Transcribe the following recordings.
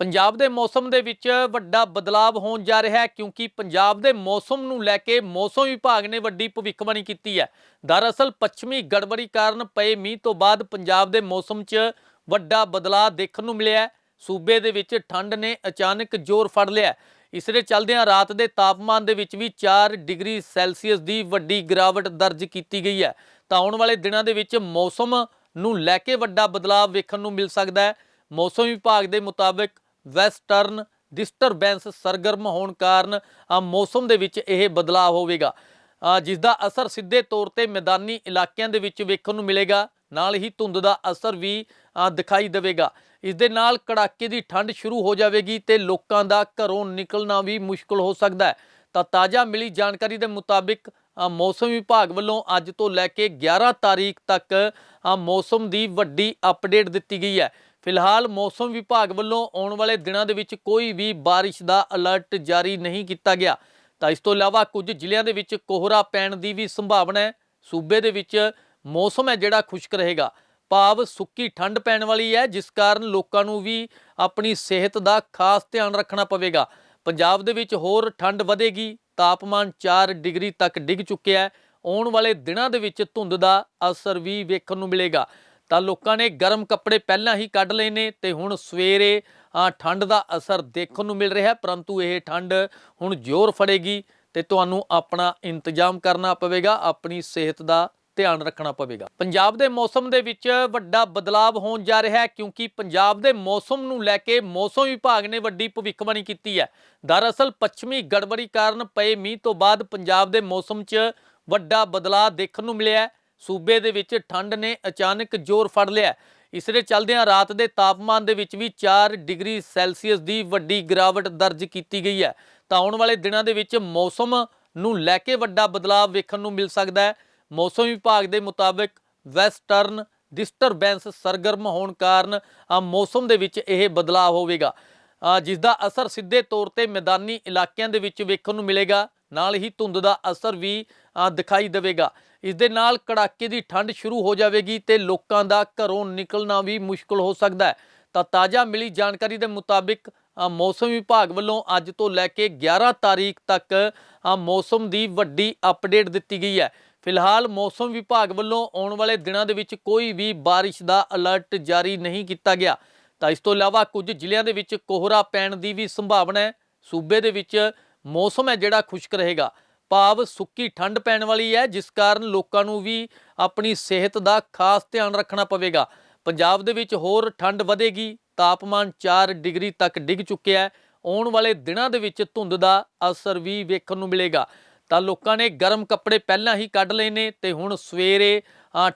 ਪੰਜਾਬ ਦੇ ਮੌਸਮ ਦੇ ਵਿੱਚ ਵੱਡਾ ਬਦਲਾਅ ਹੋਣ ਜਾ ਰਿਹਾ ਹੈ ਕਿਉਂਕਿ ਪੰਜਾਬ ਦੇ ਮੌਸਮ ਨੂੰ ਲੈ ਕੇ ਮੌਸਮ ਵਿਭਾਗ ਨੇ ਵੱਡੀ ਭਵਿੱਖਬਾਣੀ ਕੀਤੀ ਹੈ। ਦਰਅਸਲ ਪੱਛਮੀ ਗੜਬੜੀ ਕਾਰਨ ਪਏ ਮੀਂਹ ਤੋਂ ਬਾਅਦ ਪੰਜਾਬ ਦੇ ਮੌਸਮ 'ਚ ਵੱਡਾ ਬਦਲਾਅ ਦੇਖਣ ਨੂੰ ਮਿਲਿਆ ਹੈ। ਸੂਬੇ ਦੇ ਵਿੱਚ ਠੰਡ ਨੇ ਅਚਾਨਕ ਜ਼ੋਰ ਫੜ ਲਿਆ ਇਸ ਦੇ ਚੱਲਦਿਆਂ ਰਾਤ ਦੇ ਤਾਪਮਾਨ ਦੇ ਵਿੱਚ ਵੀ 4 ਡਿਗਰੀ ਸੈਲਸੀਅਸ ਦੀ ਵੱਡੀ ਗਿਰਾਵਟ ਦਰਜ ਕੀਤੀ ਗਈ ਹੈ। ਤਾਂ ਆਉਣ ਵਾਲੇ ਦਿਨਾਂ ਦੇ ਵਿੱਚ ਮੌਸਮ ਨੂੰ ਲੈ ਕੇ ਵੱਡਾ ਬਦਲਾਅ ਵੇਖਣ ਨੂੰ ਮਿਲ ਸਕਦਾ ਹੈ। ਮੌਸਮ ਵਿਭਾਗ ਦੇ ਮੁਤਾਬਕ ਵੈਸਟਰਨ ਡਿਸਟਰਬੈਂਸ ਸਰਗਰਮ ਹੋਣ ਕਾਰਨ ਮੌਸਮ ਦੇ ਵਿੱਚ ਇਹ ਬਦਲਾਅ ਹੋਵੇਗਾ। ਅ, ਜਿਸ ਦਾ ਅਸਰ ਸਿੱਧੇ ਤੌਰ ਤੇ ਮੈਦਾਨੀ ਇਲਾਕਿਆਂ ਦੇ ਵਿੱਚ ਵੇਖਣ ਨੂੰ ਮਿਲੇਗਾ। ਨਾਲ ਹੀ ਧੁੰਦ ਦਾ ਅਸਰ ਵੀ ਦਿਖਾਈ ਦੇਵੇਗਾ। ਇਸ ਦੇ ਨਾਲ ਕੜਾਕੇ ਦੀ ਠੰਡ ਸ਼ੁਰੂ ਹੋ ਜਾਵੇਗੀ ਤੇ ਲੋਕਾਂ ਦਾ ਘਰੋਂ ਨਿਕਲਣਾ ਵੀ ਮੁਸ਼ਕਲ ਹੋ ਸਕਦਾ ਹੈ। ਤਾਂ ਤਾਜ਼ਾ ਮਿਲੀ ਜਾਣਕਾਰੀ ਦੇ ਮੁਤਾਬਿਕ ਮੌਸਮ ਵਿਭਾਗ ਵੱਲੋਂ ਅੱਜ ਤੋਂ ਲੈ ਕੇ 11 ਤਾਰੀਖ ਤੱਕ ਮੌਸਮ ਦੀ ਵੱਡੀ ਅਪਡੇਟ ਦਿੱਤੀ ਗਈ ਹੈ। ਫਿਲਹਾਲ ਮੌਸਮ ਵਿਭਾਗ ਵੱਲੋਂ ਆਉਣ ਵਾਲੇ ਦਿਨਾਂ ਦੇ ਵਿੱਚ ਕੋਈ ਵੀ ਬਾਰਿਸ਼ ਦਾ ਅਲਰਟ ਜਾਰੀ ਨਹੀਂ ਕੀਤਾ ਗਿਆ। ਤਾਂ ਇਸ ਤੋਂ ਇਲਾਵਾ ਕੁਝ ਜ਼ਿਲ੍ਹਿਆਂ ਦੇ ਵਿੱਚ ਕੋਹਰਾ ਪੈਣ ਦੀ ਵੀ ਸੰਭਾਵਨਾ ਹੈ। ਸੂਬੇ ਦੇ ਵਿੱਚ ਮੌਸਮ ਹੈ ਜਿਹੜਾ ਖੁਸ਼ਕ ਰਹੇਗਾ। ਭਾਵ ਸੁੱਕੀ ਠੰਡ ਪੈਣ ਵਾਲੀ ਹੈ, ਜਿਸ ਕਾਰਨ ਲੋਕਾਂ ਨੂੰ ਵੀ ਆਪਣੀ ਸਿਹਤ ਦਾ ਖਾਸ ਧਿਆਨ ਰੱਖਣਾ ਪਵੇਗਾ। ਪੰਜਾਬ ਦੇ ਵਿੱਚ ਹੋਰ ਠੰਡ ਵਧੇਗੀ, ਤਾਪਮਾਨ 4 ਡਿਗਰੀ ਤੱਕ ਡਿੱਗ ਚੁੱਕਿਆ ਹੈ। ਆਉਣ ਵਾਲੇ ਦਿਨਾਂ ਦੇ ਵਿੱਚ ਧੁੰਦ ਦਾ ਅਸਰ ਵੀ ਵੇਖਣ ਨੂੰ ਮਿਲੇਗਾ। ਤਾਂ ਲੋਕਾਂ ਨੇ ਗਰਮ ਕੱਪੜੇ ਪਹਿਲਾਂ ਹੀ ਕੱਢ ਲਏ ਨੇ ਤੇ ਹੁਣ ਸਵੇਰੇ ਠੰਡ ਦਾ ਅਸਰ ਦੇਖਣ ਨੂੰ ਮਿਲ ਰਿਹਾ ਹੈ, ਪਰੰਤੂ ਇਹ ਠੰਡ ਹੁਣ ਜ਼ੋਰ ਫੜੇਗੀ ਤੇ ਤੁਹਾਨੂੰ ਆਪਣਾ ਇੰਤਜ਼ਾਮ ਕਰਨਾ ਪਵੇਗਾ, ਆਪਣੀ ਸਿਹਤ ਦਾ ਧਿਆਨ ਰੱਖਣਾ ਪਵੇਗਾ। ਪੰਜਾਬ ਦੇ ਮੌਸਮ ਦੇ ਵਿੱਚ ਵੱਡਾ ਬਦਲਾਅ ਹੋਣ ਜਾ ਰਿਹਾ ਹੈ ਕਿਉਂਕਿ ਪੰਜਾਬ ਦੇ ਮੌਸਮ ਨੂੰ ਲੈ ਕੇ ਮੌਸਮ ਵਿਭਾਗ ਨੇ ਵੱਡੀ ਭਵਿੱਖਬਾਣੀ ਕੀਤੀ ਹੈ। ਦਰਅਸਲ ਪੱਛਮੀ ਗੜਬੜੀ ਕਾਰਨ ਪਏ ਮੀਂਹ ਤੋਂ ਬਾਅਦ ਪੰਜਾਬ ਦੇ ਮੌਸਮ 'ਚ ਵੱਡਾ ਬਦਲਾਅ ਦੇਖਣ ਨੂੰ ਮਿਲਿਆ ਹੈ। ਸੂਬੇ ਦੇ ਵਿੱਚ ਠੰਡ ਨੇ ਅਚਾਨਕ ਜ਼ੋਰ ਫੜ ਲਿਆ ਇਸ ਦੇ ਚੱਲਦਿਆਂ ਰਾਤ ਦੇ ਤਾਪਮਾਨ ਦੇ ਵਿੱਚ ਵੀ 4 ਡਿਗਰੀ ਸੈਲਸੀਅਸ ਦੀ ਵੱਡੀ ਗਿਰਾਵਟ ਦਰਜ ਕੀਤੀ ਗਈ ਹੈ। ਤਾਂ ਆਉਣ ਵਾਲੇ ਦਿਨਾਂ ਦੇ ਵਿੱਚ ਮੌਸਮ ਨੂੰ ਲੈ ਕੇ ਵੱਡਾ ਬਦਲਾਅ ਵੇਖਣ ਨੂੰ ਮਿਲ ਸਕਦਾ ਹੈ। ਮੌਸਮ ਵਿਭਾਗ ਦੇ ਮੁਤਾਬਕ ਵੈਸਟਰਨ ਡਿਸਟਰਬੈਂਸ ਸਰਗਰਮ ਹੋਣ ਕਾਰਨ ਮੌਸਮ ਦੇ ਵਿੱਚ ਇਹ ਬਦਲਾਅ ਹੋਵੇਗਾ। ਅ, ਜਿਸ ਦਾ ਅਸਰ ਸਿੱਧੇ ਤੌਰ ਤੇ ਮੈਦਾਨੀ ਇਲਾਕਿਆਂ ਦੇ ਵਿੱਚ ਵੇਖਣ ਨੂੰ ਮਿਲੇਗਾ। ਨਾਲ ਹੀ ਧੁੰਦ ਦਾ ਅਸਰ ਵੀ ਦਿਖਾਈ ਦੇਵੇਗਾ। ਇਸ ਦੇ ਨਾਲ ਕੜਾਕੇ ਦੀ ਠੰਡ ਸ਼ੁਰੂ ਹੋ ਜਾਵੇਗੀ ਤੇ ਲੋਕਾਂ ਦਾ ਘਰੋਂ ਨਿਕਲਣਾ ਵੀ ਮੁਸ਼ਕਲ ਹੋ ਸਕਦਾ ਹੈ। ਤਾਂ ਤਾਜ਼ਾ ਮਿਲੀ ਜਾਣਕਾਰੀ ਦੇ ਮੁਤਾਬਿਕ ਮੌਸਮ ਵਿਭਾਗ ਵੱਲੋਂ ਅੱਜ ਤੋਂ ਲੈ ਕੇ 11 ਤਾਰੀਖ ਤੱਕ ਮੌਸਮ ਦੀ ਵੱਡੀ ਅਪਡੇਟ ਦਿੱਤੀ ਗਈ ਹੈ। ਫਿਲਹਾਲ ਮੌਸਮ ਵਿਭਾਗ ਵੱਲੋਂ ਆਉਣ ਵਾਲੇ ਦਿਨਾਂ ਦੇ ਵਿੱਚ ਕੋਈ ਵੀ ਬਾਰਿਸ਼ ਦਾ ਅਲਰਟ ਜਾਰੀ ਨਹੀਂ ਕੀਤਾ ਗਿਆ। ਤਾਂ ਇਸ ਤੋਂ ਇਲਾਵਾ ਕੁਝ ਜ਼ਿਲ੍ਹਿਆਂ ਦੇ ਵਿੱਚ ਕੋਹਰਾ ਪੈਣ ਦੀ ਵੀ ਸੰਭਾਵਨਾ ਹੈ। ਸੂਬੇ ਦੇ ਵਿੱਚ ਮੌਸਮ ਹੈ ਜਿਹੜਾ ਖੁਸ਼ਕ ਰਹੇਗਾ। ਭਾਵ ਸੁੱਕੀ ਠੰਡ ਪੈਣ ਵਾਲੀ ਹੈ, ਜਿਸ ਕਾਰਨ ਲੋਕਾਂ ਨੂੰ ਵੀ ਆਪਣੀ ਸਿਹਤ ਦਾ ਖਾਸ ਧਿਆਨ ਰੱਖਣਾ ਪਵੇਗਾ। ਪੰਜਾਬ ਦੇ ਵਿੱਚ ਹੋਰ ਠੰਡ ਵਧੇਗੀ, ਤਾਪਮਾਨ 4 ਡਿਗਰੀ ਤੱਕ ਡਿੱਗ ਚੁੱਕਿਆ ਹੈ। ਆਉਣ ਵਾਲੇ ਦਿਨਾਂ ਦੇ ਵਿੱਚ ਧੁੰਦ ਦਾ ਅਸਰ ਵੀ ਵੇਖਣ ਨੂੰ ਮਿਲੇਗਾ। ਤਾਂ ਲੋਕਾਂ ਨੇ ਗਰਮ ਕੱਪੜੇ ਪਹਿਲਾਂ ਹੀ ਕੱਢ ਲਏ ਨੇ ਤੇ ਹੁਣ ਸਵੇਰੇ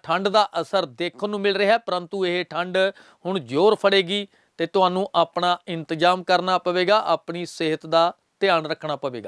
ਠੰਡ ਦਾ ਅਸਰ ਦੇਖਣ ਨੂੰ ਮਿਲ ਰਿਹਾ ਹੈ, ਪਰੰਤੂ ਇਹ ਠੰਡ ਹੁਣ ਜ਼ੋਰ ਫੜੇਗੀ ਤੇ ਤੁਹਾਨੂੰ ਆਪਣਾ ਇੰਤਜ਼ਾਮ ਕਰਨਾ ਪਵੇਗਾ, ਆਪਣੀ ਸਿਹਤ ਦਾ ਧਿਆਨ ਰੱਖਣਾ ਪਵੇਗਾ।